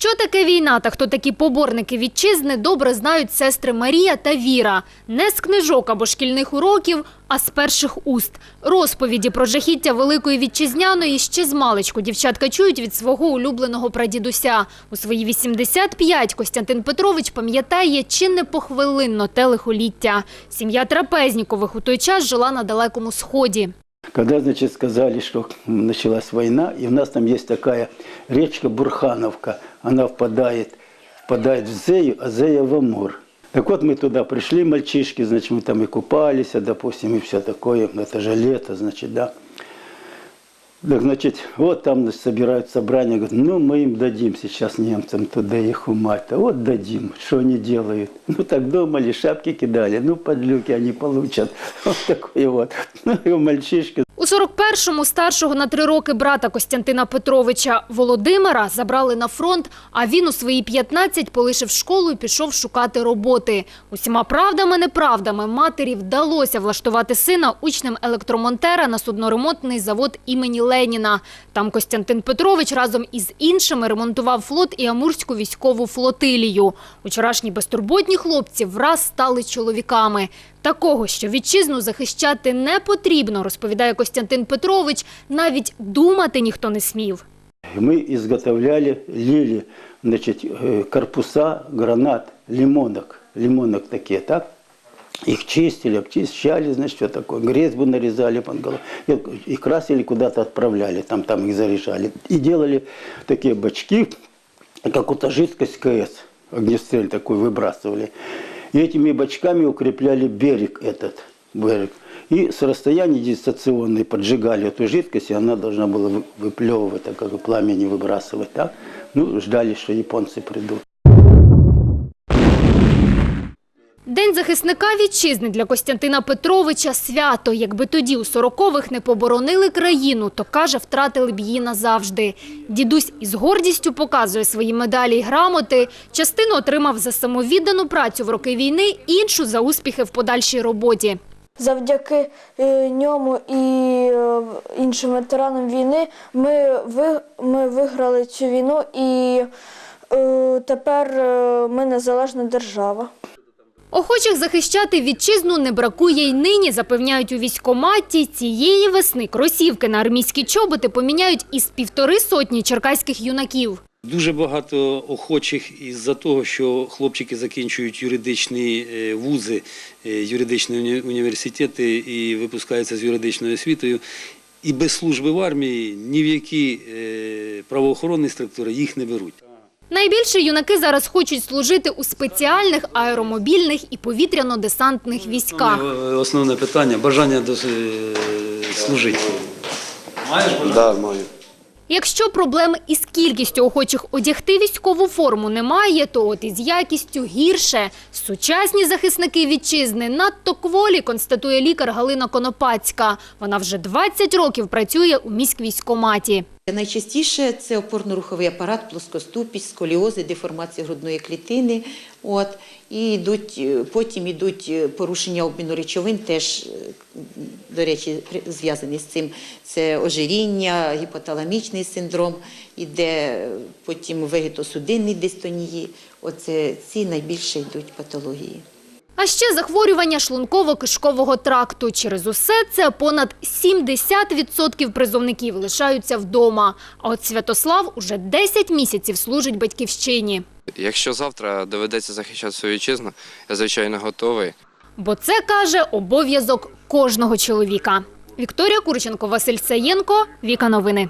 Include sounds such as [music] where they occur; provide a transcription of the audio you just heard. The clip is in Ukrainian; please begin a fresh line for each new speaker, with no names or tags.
Що таке війна та хто такі поборники вітчизни, добре знають сестри Марія та Віра. Не з книжок або шкільних уроків, а з перших уст. Розповіді про жахіття Великої Вітчизняної ще з маличку дівчатка чують від свого улюбленого прадідуся. У свої 85 Костянтин Петрович пам'ятає чи не похвилинно те лихоліття. Сім'я Трапезнікових у той час жила на Далекому Сході
Когда, значит, сказали, что началась война, и у нас там есть такая речка Бурхановка, она впадает, впадает в Зею, а Зея в Амур. Так вот, мы туда пришли, мальчишки, значит, мы там и купались, а, допустим, и все такое, это же лето, значит, да. Так, значит, вот там значит, собирают собрание, говорят, ну, мы им дадим сейчас немцам туда их умать. А вот дадим, что они делают. Ну, так думали, шапки кидали, ну, подлюки они получат. [laughs] Вот такое вот. Ну, и у мальчишки,
У 41-му старшого на три роки брата Костянтина Петровича Володимира забрали на фронт, а він у свої 15 полишив школу і пішов шукати роботи. Усіма правдами-неправдами матері вдалося влаштувати сина учнем електромонтера на судноремонтний завод імені Леніна. Там Костянтин Петрович разом із іншими ремонтував флот і Амурську військову флотилію. Учорашні безтурботні хлопці враз стали чоловіками. Такого, що вітчизну захищати не потрібно, розповідає Костянтин Петрович, навіть думати ніхто не смів.
Мы изготовляли, лили, значит, э, корпуса гранат, лимонок, лимонок такие, так? Их чистили, обчищали, значит, что такое, грезьбу нарезали под голову, и, и красили, куда-то отправляли, там, там их заряжали. И делали такие бачки, какую-то жидкость КС, огнестрель такой выбрасывали. И этими бачками укрепляли берег этот, берег. И с расстояния дистанционной поджигали эту жидкость, и она должна была вы- выплевывать, так как пламени выбрасывать, так? Ну, ждали, что японцы придут.
День захисника вітчизни для Костянтина Петровича свято. Якби тоді у 40-х не поборонили країну, то каже, втратили б її назавжди. Дідусь із гордістю показує свої медалі й грамоти. Частину отримав за самовіддану працю в роки війни, іншу за успіхи в подальшій роботі.
Завдяки е, ньому і е, іншим ветеранам війни ми, ми виграли цю війну і е, тепер ми незалежна держава.
Охочих захищати вітчизну не бракує й нині, запевняють у військкоматі. Цієї весни кросівки на армійські чоботи поміняють із півтори сотні черкаських юнаків.
Дуже багато охочих із-за того, що хлопчики закінчують юридичні е, вузи, е, юридичні університети і випускаються з юридичною освітою. І без служби в армії ні в які е, правоохоронні структури їх не беруть.
Найбільше юнаки зараз хочуть служити у спеціальних аеромобільних і повітряно-десантних військах.
Основне, питання бажання до, е, служити. Маєш бажання?
Да, маю.
Якщо проблем із кількістю охочих одягти військову форму немає, то от із якістю гірше. Сучасні захисники вітчизни надто кволі, констатує лікар Галина Конопацька. Вона вже 20 років працює у міськвійськкоматі.
Найчастіше це опорно-руховий апарат, плоскоступість, сколіози, деформація грудної клітини. От, і йдуть, е, потім йдуть е, порушення обміну речовин, теж, е, до речі, зв'язані з цим. Це ожиріння, гіпоталамічний синдром, іде потім вегетосудинні дистонії. Оце ці найбільше йдуть патології.
А ще захворювання шлунково-кишкового тракту. Через усе це понад 70% призовників лишаються вдома. А от Святослав уже 10 місяців служить батьківщині.
Якщо завтра доведеться захищати свою вітчизну, я звичайно готовий.
Бо це, каже, обов'язок кожного чоловіка. Вікторія Курченко, Василь Саєнко, Віка Новини.